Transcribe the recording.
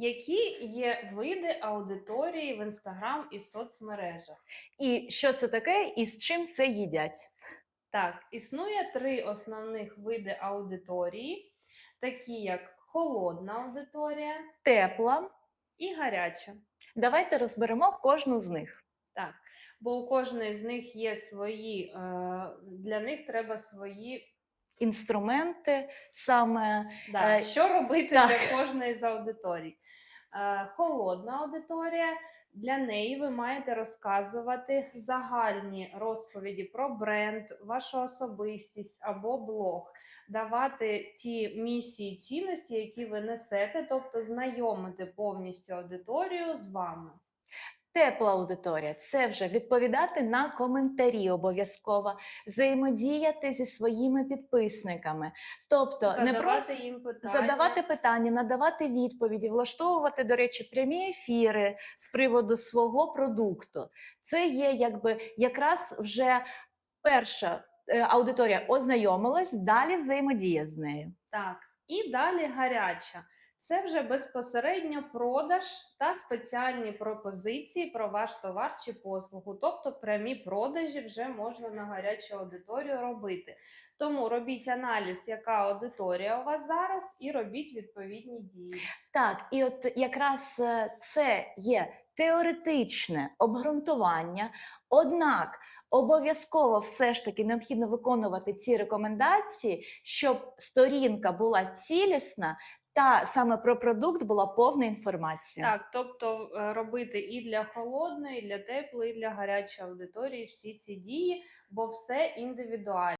Які є види аудиторії в інстаграм і соцмережах? І що це таке, і з чим це їдять? Так, існує три основних види аудиторії, такі як холодна аудиторія Тепла. і гаряча. Давайте розберемо кожну з них. Так, бо у кожної з них є свої, е, для них треба свої. Інструменти саме Да, Е, що робити так. для кожної з аудиторій? Е, холодна аудиторія. Для неї ви маєте розказувати загальні розповіді про бренд, вашу особистість або блог, давати ті місії, цінності, які ви несете, тобто знайомити повністю аудиторію з вами. Тепла аудиторія це вже відповідати на коментарі обов'язково, взаємодіяти зі своїми підписниками, тобто не просто Задавати їм питання. задавати питання, надавати відповіді, влаштовувати, до речі, прямі ефіри з приводу свого продукту. Це є якби якраз вже перша е, аудиторія ознайомилась, далі взаємодія з нею. Так, і далі гаряча. Це вже безпосередньо продаж та спеціальні пропозиції про ваш товар чи послугу. Тобто прямі продажі вже можна на гарячу аудиторію робити. Тому робіть аналіз, яка аудиторія у вас зараз, і робіть відповідні дії. Так, і от якраз е, це є теоретичне обґрунтування, однак обов'язково все ж таки необхідно виконувати ці рекомендації, щоб сторінка була цілісна та саме про продукт була повна інформація. Так, тобто е, робити і для холодної, і для теплої, і для гарячої аудиторії всі ці дії, бо все індивідуально.